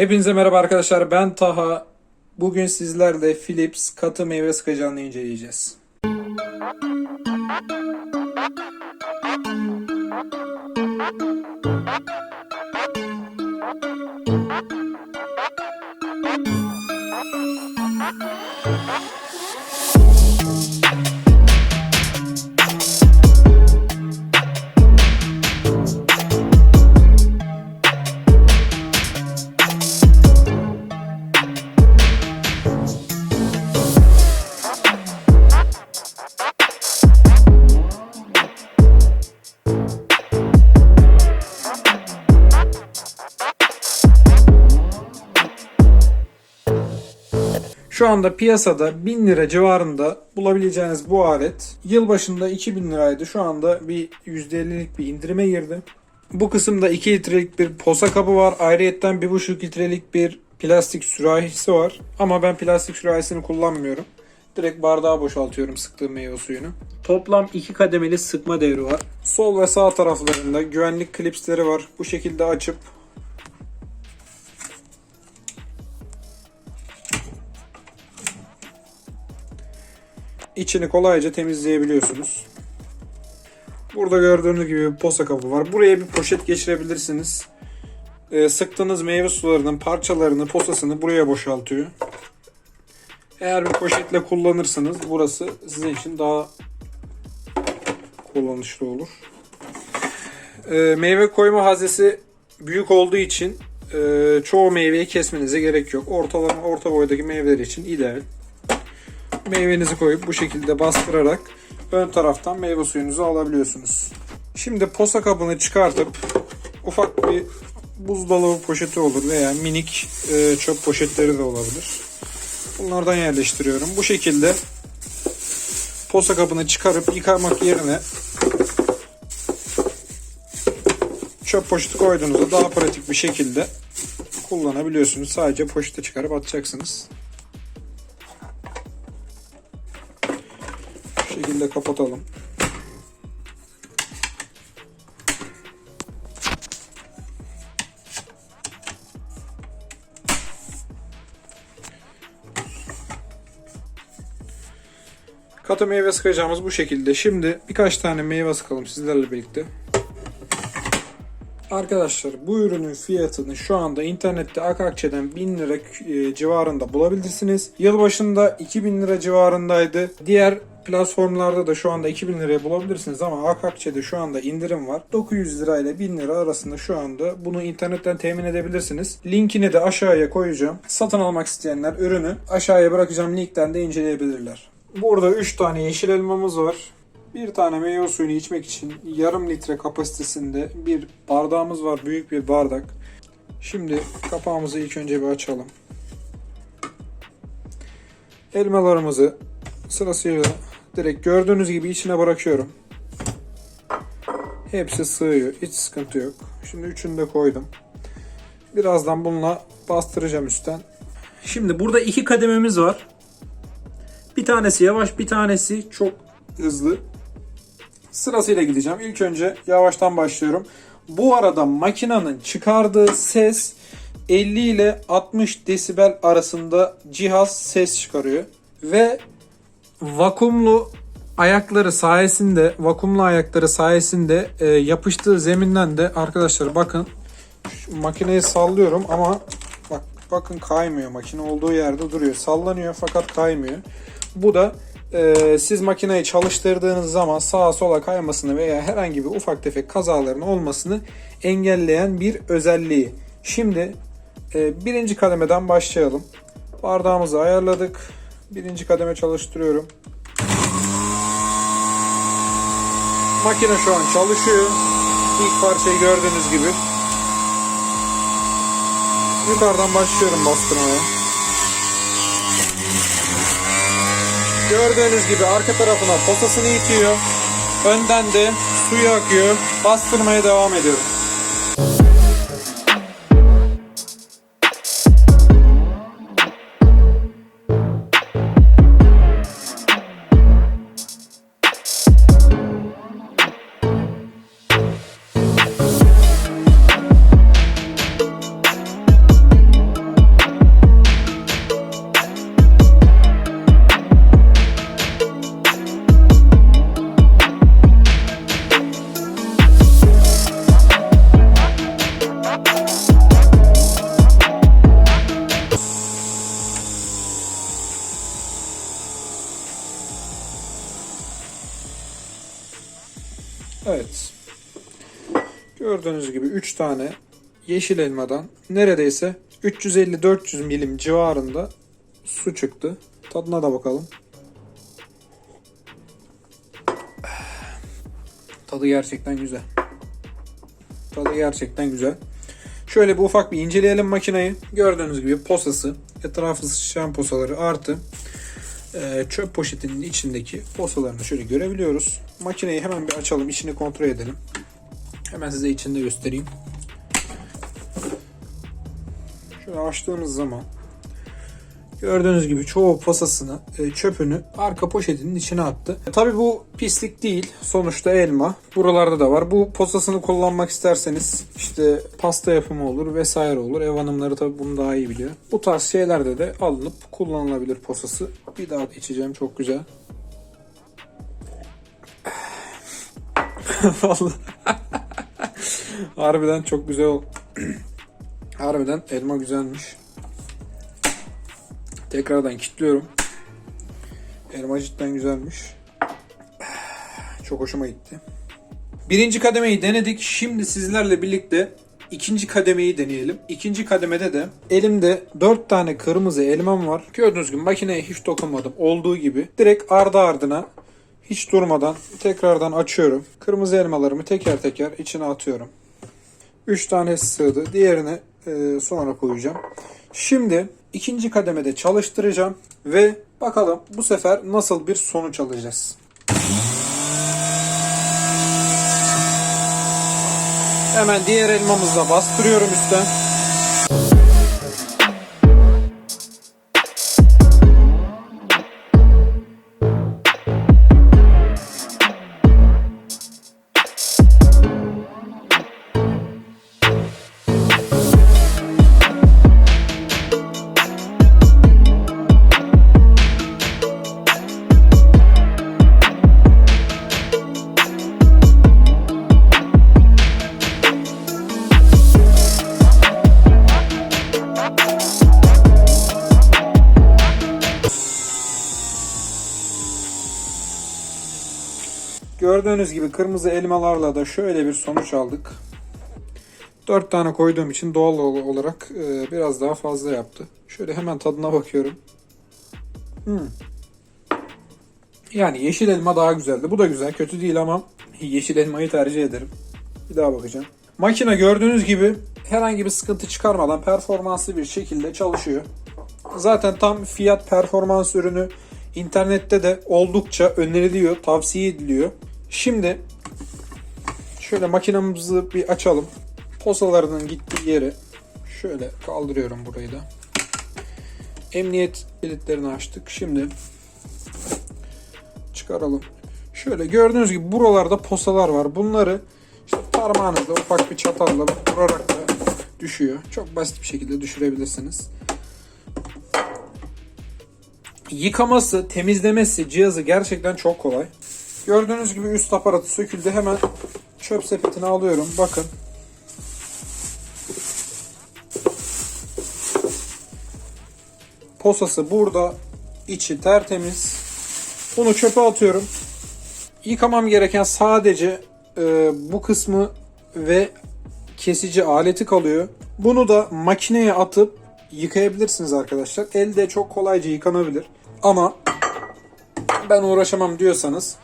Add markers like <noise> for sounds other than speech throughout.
Hepinize merhaba arkadaşlar ben Taha. Bugün sizlerle Philips katı meyve sıkacağını inceleyeceğiz. Şu anda piyasada 1000 lira civarında bulabileceğiniz bu alet yılbaşında 2000 liraydı. Şu anda bir %50'lik bir indirime girdi. Bu kısımda 2 litrelik bir posa kabı var. Ayrıyetten 1,5 litrelik bir plastik sürahisi var. Ama ben plastik sürahisini kullanmıyorum. Direkt bardağa boşaltıyorum sıktığım meyve suyunu. Toplam 2 kademeli sıkma devri var. Sol ve sağ taraflarında güvenlik klipsleri var. Bu şekilde açıp içini kolayca temizleyebiliyorsunuz. Burada gördüğünüz gibi bir posa kabı var. Buraya bir poşet geçirebilirsiniz. Ee, sıktığınız meyve sularının parçalarını, posasını buraya boşaltıyor. Eğer bir poşetle kullanırsanız burası sizin için daha kullanışlı olur. Ee, meyve koyma haznesi büyük olduğu için e, çoğu meyveyi kesmenize gerek yok. Ortalama orta boydaki meyveler için ideal meyvenizi koyup bu şekilde bastırarak ön taraftan meyve suyunuzu alabiliyorsunuz. Şimdi posa kabını çıkartıp ufak bir buzdolabı poşeti olur veya minik e, çöp poşetleri de olabilir. Bunlardan yerleştiriyorum. Bu şekilde posa kabını çıkarıp yıkamak yerine çöp poşeti koyduğunuzda daha pratik bir şekilde kullanabiliyorsunuz. Sadece poşeti çıkarıp atacaksınız. Şekilde kapatalım. Katı meyve sıkacağımız bu şekilde. Şimdi birkaç tane meyve sıkalım sizlerle birlikte. Arkadaşlar bu ürünün fiyatını şu anda internette Akakçe'den 1000 lira e, civarında bulabilirsiniz. Yılbaşında 2000 lira civarındaydı. Diğer platformlarda da şu anda 2000 liraya bulabilirsiniz ama Akakçe'de şu anda indirim var. 900 lira ile 1000 lira arasında şu anda bunu internetten temin edebilirsiniz. Linkini de aşağıya koyacağım. Satın almak isteyenler ürünü aşağıya bırakacağım linkten de inceleyebilirler. Burada 3 tane yeşil elmamız var. Bir tane meyve suyunu içmek için yarım litre kapasitesinde bir bardağımız var. Büyük bir bardak. Şimdi kapağımızı ilk önce bir açalım. Elmalarımızı sırasıyla direkt gördüğünüz gibi içine bırakıyorum. Hepsi sığıyor. Hiç sıkıntı yok. Şimdi üçünü de koydum. Birazdan bununla bastıracağım üstten. Şimdi burada iki kadememiz var. Bir tanesi yavaş, bir tanesi çok hızlı. Sırasıyla gideceğim. İlk önce yavaştan başlıyorum. Bu arada makinenin çıkardığı ses 50 ile 60 desibel arasında cihaz ses çıkarıyor. Ve vakumlu ayakları sayesinde, vakumlu ayakları sayesinde e, yapıştığı zeminden de arkadaşlar bakın şu makineyi sallıyorum ama bak bakın kaymıyor. Makine olduğu yerde duruyor. Sallanıyor fakat kaymıyor. Bu da e, siz makineyi çalıştırdığınız zaman sağa sola kaymasını veya herhangi bir ufak tefek kazaların olmasını engelleyen bir özelliği. Şimdi e, birinci kademeden başlayalım. Bardağımızı ayarladık. Birinci kademe çalıştırıyorum. Makine şu an çalışıyor. İlk parçayı gördüğünüz gibi. Yukarıdan başlıyorum bastırmaya. Gördüğünüz gibi arka tarafına posasını itiyor. Önden de suyu akıyor. Bastırmaya devam ediyorum. Gördüğünüz gibi 3 tane yeşil elmadan neredeyse 350-400 milim civarında su çıktı. Tadına da bakalım. Tadı gerçekten güzel. Tadı gerçekten güzel. Şöyle bir ufak bir inceleyelim makineyi. Gördüğünüz gibi posası, etrafı sıçrayan posaları artı e, çöp poşetinin içindeki posalarını şöyle görebiliyoruz. Makineyi hemen bir açalım, içini kontrol edelim. Hemen size içinde göstereyim. Şöyle açtığımız zaman gördüğünüz gibi çoğu posasını, e, çöpünü arka poşetinin içine attı. E, Tabii bu pislik değil. Sonuçta elma. Buralarda da var. Bu posasını kullanmak isterseniz işte pasta yapımı olur vesaire olur. Ev hanımları tabii bunu daha iyi biliyor. Bu tarz şeylerde de alınıp kullanılabilir posası. Bir daha da içeceğim. Çok güzel. <laughs> Vallahi. Harbiden çok güzel ol. <clears throat> Harbiden elma güzelmiş. Tekrardan kilitliyorum. Elma cidden güzelmiş. <sighs> Çok hoşuma gitti. Birinci kademeyi denedik. Şimdi sizlerle birlikte ikinci kademeyi deneyelim. İkinci kademede de elimde 4 tane kırmızı elmam var. Gördüğünüz gibi makineye hiç dokunmadım. Olduğu gibi direkt ardı ardına hiç durmadan tekrardan açıyorum. Kırmızı elmalarımı teker teker içine atıyorum. 3 tanesi sığdı. Diğerini e, sonra koyacağım. Şimdi ikinci kademede çalıştıracağım ve bakalım bu sefer nasıl bir sonuç alacağız. Hemen diğer elmamızla bastırıyorum üstten. Gördüğünüz gibi kırmızı elmalarla da şöyle bir sonuç aldık. 4 tane koyduğum için doğal ol- olarak e, biraz daha fazla yaptı. Şöyle hemen tadına bakıyorum. Hmm. Yani yeşil elma daha güzeldi. Bu da güzel. Kötü değil ama yeşil elmayı tercih ederim. Bir daha bakacağım. Makine gördüğünüz gibi herhangi bir sıkıntı çıkarmadan performanslı bir şekilde çalışıyor. Zaten tam fiyat performans ürünü internette de oldukça öneriliyor, tavsiye ediliyor. Şimdi şöyle makinamızı bir açalım. Posalarının gittiği yeri şöyle kaldırıyorum burayı da. Emniyet kilitlerini açtık. Şimdi çıkaralım. Şöyle gördüğünüz gibi buralarda posalar var. Bunları işte parmağınızla ufak bir çatalla vurarak da düşüyor. Çok basit bir şekilde düşürebilirsiniz. Yıkaması, temizlemesi cihazı gerçekten çok kolay. Gördüğünüz gibi üst aparatı söküldü. Hemen çöp sepetine alıyorum. Bakın. Posası burada. içi tertemiz. Bunu çöpe atıyorum. Yıkamam gereken sadece e, bu kısmı ve kesici aleti kalıyor. Bunu da makineye atıp yıkayabilirsiniz arkadaşlar. Elde çok kolayca yıkanabilir. Ama ben uğraşamam diyorsanız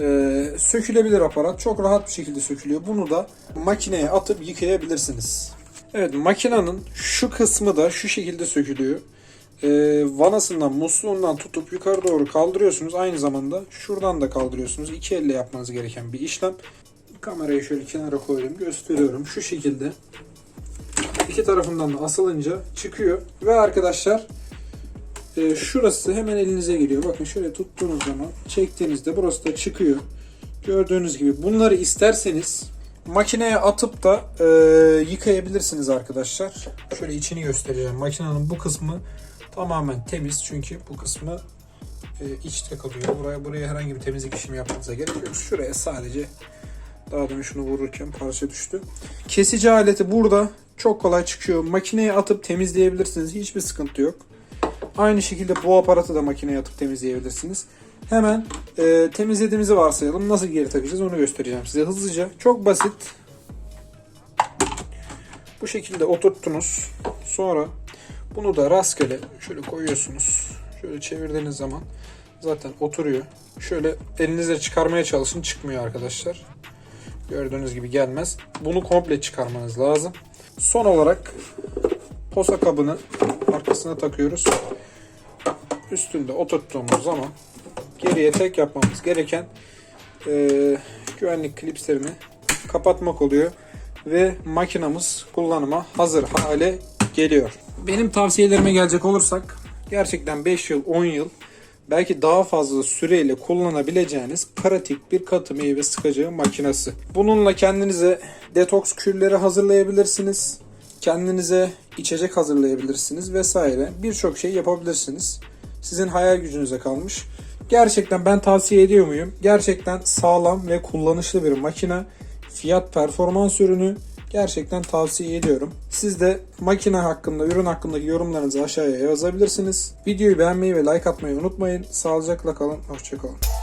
e, sökülebilir aparat. Çok rahat bir şekilde sökülüyor. Bunu da makineye atıp yıkayabilirsiniz. Evet makinenin şu kısmı da şu şekilde sökülüyor. E, vanasından musluğundan tutup yukarı doğru kaldırıyorsunuz. Aynı zamanda şuradan da kaldırıyorsunuz. İki elle yapmanız gereken bir işlem. Kamerayı şöyle kenara koydum. Gösteriyorum. Şu şekilde iki tarafından da asılınca çıkıyor. Ve arkadaşlar e, şurası hemen elinize geliyor. Bakın şöyle tuttuğunuz zaman çektiğinizde burası da çıkıyor. Gördüğünüz gibi bunları isterseniz makineye atıp da e, yıkayabilirsiniz arkadaşlar. Şöyle içini göstereceğim. Makinenin bu kısmı tamamen temiz çünkü bu kısmı e, içte kalıyor. Buraya buraya herhangi bir temizlik işlemi yapmanıza gerek yok. Şuraya sadece daha demin şunu vururken parça düştü. Kesici aleti burada çok kolay çıkıyor. Makineye atıp temizleyebilirsiniz. Hiçbir sıkıntı yok. Aynı şekilde bu aparatı da makineye atıp temizleyebilirsiniz. Hemen e, temizlediğimizi varsayalım. Nasıl geri takacağız onu göstereceğim size hızlıca. Çok basit. Bu şekilde oturttunuz. Sonra bunu da rastgele şöyle koyuyorsunuz. Şöyle çevirdiğiniz zaman zaten oturuyor. Şöyle elinizle çıkarmaya çalışın. Çıkmıyor arkadaşlar. Gördüğünüz gibi gelmez. Bunu komple çıkarmanız lazım. Son olarak posa kabını arkasına takıyoruz. Üstünde oturttuğumuz zaman geriye tek yapmamız gereken eee, güvenlik klipslerini kapatmak oluyor ve makinamız kullanıma hazır hale geliyor. Benim tavsiyelerime gelecek olursak gerçekten 5 yıl 10 yıl belki daha fazla süreyle kullanabileceğiniz pratik bir katı meyve sıkacağı makinesi. Bununla kendinize detoks kürleri hazırlayabilirsiniz. Kendinize içecek hazırlayabilirsiniz vesaire. Birçok şey yapabilirsiniz. Sizin hayal gücünüze kalmış. Gerçekten ben tavsiye ediyor muyum? Gerçekten sağlam ve kullanışlı bir makine. Fiyat performans ürünü. Gerçekten tavsiye ediyorum. Siz de makine hakkında, ürün hakkındaki yorumlarınızı aşağıya yazabilirsiniz. Videoyu beğenmeyi ve like atmayı unutmayın. Sağlıcakla kalın. Hoşçakalın.